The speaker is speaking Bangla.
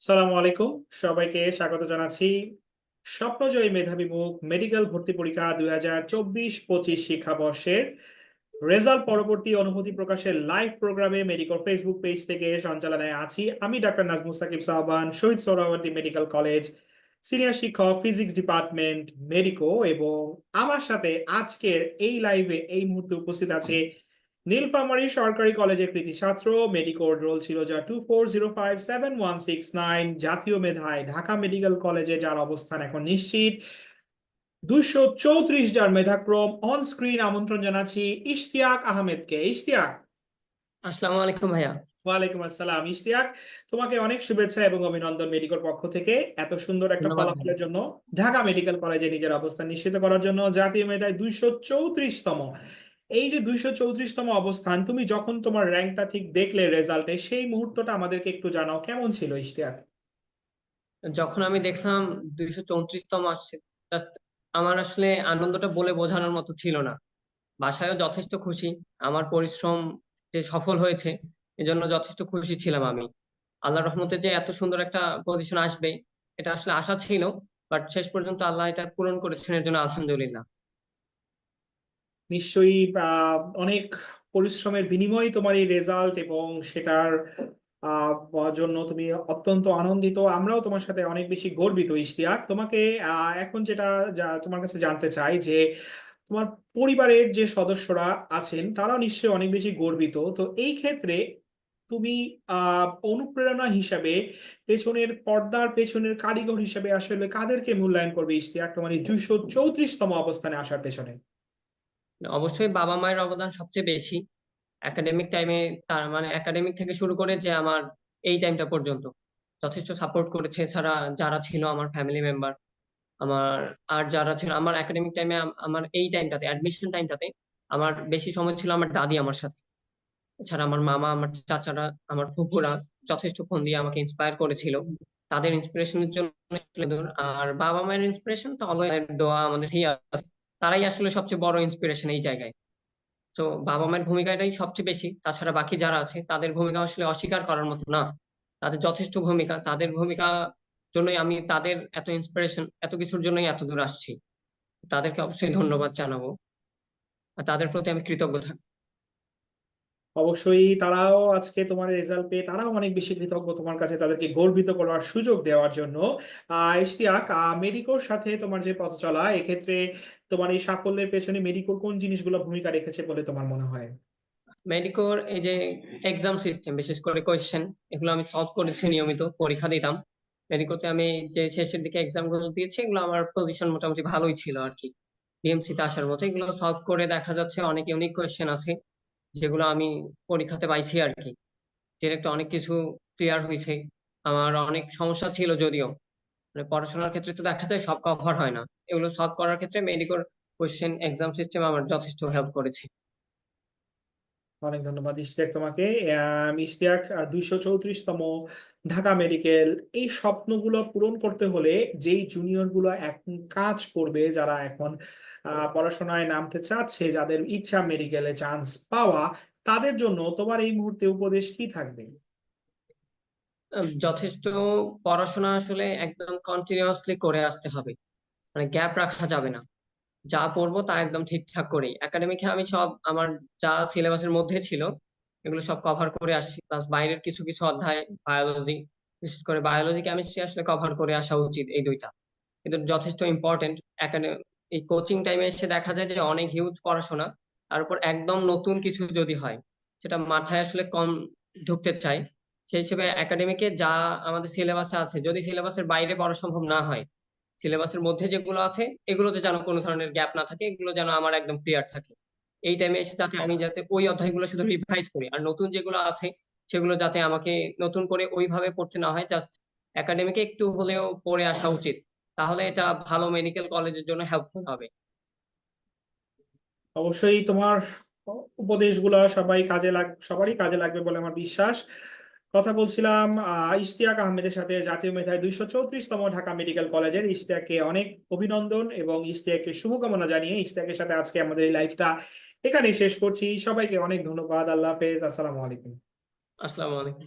সালামু আলাইকুম। সবাইকে স্বাগত জানাচ্ছি স্বপ্নজয়ী মেধাবী মুখ মেডিকেল ভর্তি পরীক্ষা দুই হাজার চব্বিশ পঁচিশ শিক্ষাবর্ষের রেজাল্ট পরবর্তী অনুভূতি প্রকাশের লাইভ প্রোগ্রামে মেডিকেল ফেসবুক পেজ থেকে সঞ্চালনায় আছি। আমি doctor Najmus Sakib Sahban, Shaheed Suhrawardy medical college senior শিক্ষক ফিজিক্স ডিপার্টমেন্ট মেডিকো এবং আমার সাথে আজকের এই লাইভে এই মুহূর্তে উপস্থিত আছে নীলফামারী সরকারি কলেজের কৃতি ছাত্র মেডিকোর রোল ছিল যা two four zero five seven one six nine জাতীয় মেধায় ঢাকা মেডিকেল কলেজে যার অবস্থান এখন নিশ্চিত। দুইশো চৌত্রিশ যার মেধাক্রম অন স্ক্রিন আমন্ত্রণ জানাচ্ছি ইশতিয়াক আহমেদকে। ইশতিয়াক। আসসালামু আলাইকুম ভাইয়া। ওয়ালাইকুম আসসালাম ইশতিয়াক। তোমাকে অনেক শুভেচ্ছা এবং অভিনন্দন মেডিকোর পক্ষ থেকে এত সুন্দর একটা ফলাফলের জন্য। ঢাকা মেডিকেল কলেজে নিজের অবস্থান নিশ্চিত করার জন্য জাতীয় মেধায় দুইশো চৌত্রিশতম। এই যে দুইশো চৌত্রিশতম অবস্থান, তুমি যখন তোমার র্যাঙ্কটা ঠিক দেখলে রেজাল্টে সেই মুহূর্তটা আমাদেরকে একটু জানাও, কেমন ছিল ইশতিয়াক যখন আমি দেখলাম দুইশো চৌত্রিশতম আসছে আমার আসলে আনন্দটা বলে বোঝানোর মতো ছিল না। বাসায়ও যথেষ্ট খুশি, আমার পরিশ্রম যে সফল হয়েছে, এজন্য যথেষ্ট খুশি ছিলাম আমি। আল্লাহ রহমতে যে এত সুন্দর একটা পজিশন আসবে, এটা আসলে আশা ছিল বাট শেষ পর্যন্ত আল্লাহ এটা পূরণ করেছেন, এর জন্য আলহামদুলিল্লাহ। নিশ্চয়ই অনেক পরিশ্রমের বিনিময়ে তোমার এই রেজাল্ট এবং সেটার জন্য তুমি অত্যন্ত আনন্দিত। আমরাও তোমার সাথে অনেক বেশি গর্বিত, ইশতিয়াক। তোমাকে এখন যেটা তোমার কাছে জানতে চাই যে, তোমার পরিবারের যে সদস্যরা আছেন, তারাও নিশ্চয়ই অনেক বেশি গর্বিত। তো এই ক্ষেত্রে তুমি অনুপ্রেরণা হিসাবে পেছনের পর্দার পেছনের কারিগর হিসাবে আসলে কাদেরকে মূল্যায়ন করবে, ইশতিয়াক? তোমার এই দুইশো চৌত্রিশতম অবস্থানে আসার পেছনে। অবশ্যই বাবা মায়ের অবদান সবচেয়ে বেশি। একাডেমিক টাইমে তার মানে একাডেমিক থেকে শুরু করে যে আমার এই টাইমটা পর্যন্ত যথেষ্ট সাপোর্ট করেছে ছাড়া যারা ছিল আমার ফ্যামিলি মেম্বার আমার আর যারা ছিল, আমার একাডেমিক টাইমে আমার এই টাইমটাতে অ্যাডমিশন টাইমটাতে আমার বেশি সময় ছিল আমার দাদি আমার সাথে। এছাড়া আমার মামা, আমার চাচারা, আমার ফুপুরা যথেষ্ট ফোন দিয়ে আমাকে ইন্সপায়ার করেছিল। তাদের ইন্সপিরেশনের জন্য আর বাবা মায়ের ইন্সপিরেশন তো অলওয়েজ দোয়া আমাদের। তারাই আসলে সবচেয়ে বড় ইন্সপিরেশন এই জায়গায়। তো বাবা মায়ের ভূমিকাটাই সবচেয়ে বেশি। তাছাড়া বাকি যারা আছে, তাদের ভূমিকা আসলে অস্বীকার করার মতো না। তাদের যথেষ্ট ভূমিকা। তাদের ভূমিকা জন্যই আমি তাদের এত ইন্সপিরেশন এত কিছুর জন্যই এত দূর আসছি। তাদেরকে অবশ্যই ধন্যবাদ জানাব। আর তাদের প্রতি আমি কৃতজ্ঞ থাকব। অবশ্যই তারাও আজকে তোমার রেজাল্ট পেয়ে তারাও অনেক বেশি কৃতজ্ঞ তোমার কাছে, তাদেরকে গর্বিত করার সুযোগ দেওয়ার জন্য। ইশতিয়াক মেডিকোর সাথে তোমার যে পথ চলা, এক্ষেত্রে তোমার এই সাফল্যের পেছনে মেডিকোর কোন জিনিসগুলো ভূমিকা রেখেছে বলে তোমার মনে হয়? মেডিকোর এই যে এক্সাম সিস্টেম বিশেষ করে কোয়েশ্চেন এগুলো আমি সলভ করেছি নিয়মিত, পরীক্ষা দিতাম। মেডিকোতে আমি যে শেষের দিকে এক্সামগুলো দিয়েছি, এগুলো আমার পজিশন মোটামুটি ভালোই ছিল আর কি। ডিএমসি তে আসার মতো, এগুলো সলভ করে দেখা যাচ্ছে অনেক ইউনিক কোয়েশ্চেন আছে। যেগুলো আমি পরীক্ষাতে পাইছি আর কি ডিরেক্ট অনেক কিছু ক্লিয়ার হয়েছে আমার অনেক সমস্যা ছিল যদিও। মানে পড়াশোনার ক্ষেত্রে তো দেখা যায় সব কভার হয় না। এগুলো সলভ করার ক্ষেত্রে মেডিকোর কোশ্চেন এক্সাম সিস্টেম আমার যথেষ্ট হেল্প করেছে। অনেক ধন্যবাদ ইশতিয়াক তোমাকে। আহ, ইশতিয়াক দুইশো চৌত্রিশতম ঢাকা মেডিকেল এই স্বপ্নগুলো পূরণ করতে হলে যেই জুনিয়রগুলো এখন কাজ করবে যারা এখন পড়াশোনায় নামতে চাচ্ছে যাদের ইচ্ছা মেডিকেলে চান্স পাওয়া তাদের জন্য তোমার এই মুহূর্তে উপদেশ কি থাকবে? যথেষ্ট পড়াশোনা আসলে একদম কন্টিনিউয়াসলি করে আসতে হবে। মানে গ্যাপ রাখা যাবে না। যা পড়ব তা একদম ঠিকঠাক করেই। একাডেমিকে আমি সব আমার যা সিলেবাসের মধ্যে ছিল, এগুলো সব কভার করে আসছি। প্লাস বাইরের কিছু কিছু অধ্যায় বায়োলজি বিশেষ করে বায়োলজি কেমিস্ট্রি আসলে কভার করে আসা উচিত এই দুইটা। কিন্তু যথেষ্ট ইম্পর্টেন্ট এই কোচিং টাইমে এসে দেখা যায় যে অনেক হিউজ পড়াশোনা, তার উপর একদম নতুন কিছু যদি হয়, সেটা মাথায় আসলে কম ঢুকতে চায়। সেই হিসেবে একাডেমিকে যা আমাদের সিলেবাসে আছে, যদি সিলেবাসের বাইরে পড়া সম্ভব না হয় সিলেবাসের মধ্যে যেগুলো আছে, এগুলোতে যেন কোনো ধরনের গ্যাপ না থাকে, এগুলো যেন আমার একদম ক্লিয়ার থাকে। এই টাইমে এসে যাতে আমি যাতে ওই অধ্যায়গুলো শুধু রিভাইজ করি, আর নতুন যেগুলো আছে, সেগুলো যাতে আমাকে নতুন করে ওইভাবে পড়তে না হয় জাস্ট একাডেমিকে একটু হলেও পড়ে আসা উচিত। তাহলে এটা ভালো মেডিকেল কলেজের জন্য হেল্পফুল হবে। অবশ্যই তোমার উপদেশগুলো সবাই কাজে লাগ, সবারই কাজে লাগবে বলে আমার বিশ্বাস। কথা বলছিলাম ইশতিয়াক আহমেদের সাথে জাতীয় মেধায় দুইশো চৌত্রিশতম ঢাকা মেডিকেল কলেজের। ইশতিয়াককে অনেক অভিনন্দন এবং ইশতিয়াককে শুভকামনা জানিয়ে ইশতিয়াকের সাথে আজকে আমাদের এই লাইভটা এখানেই শেষ করছি। সবাইকে অনেক ধন্যবাদ। আল্লাহ হাফেজ। আসসালামু আলাইকুম। আসসালামু আলাইকুম।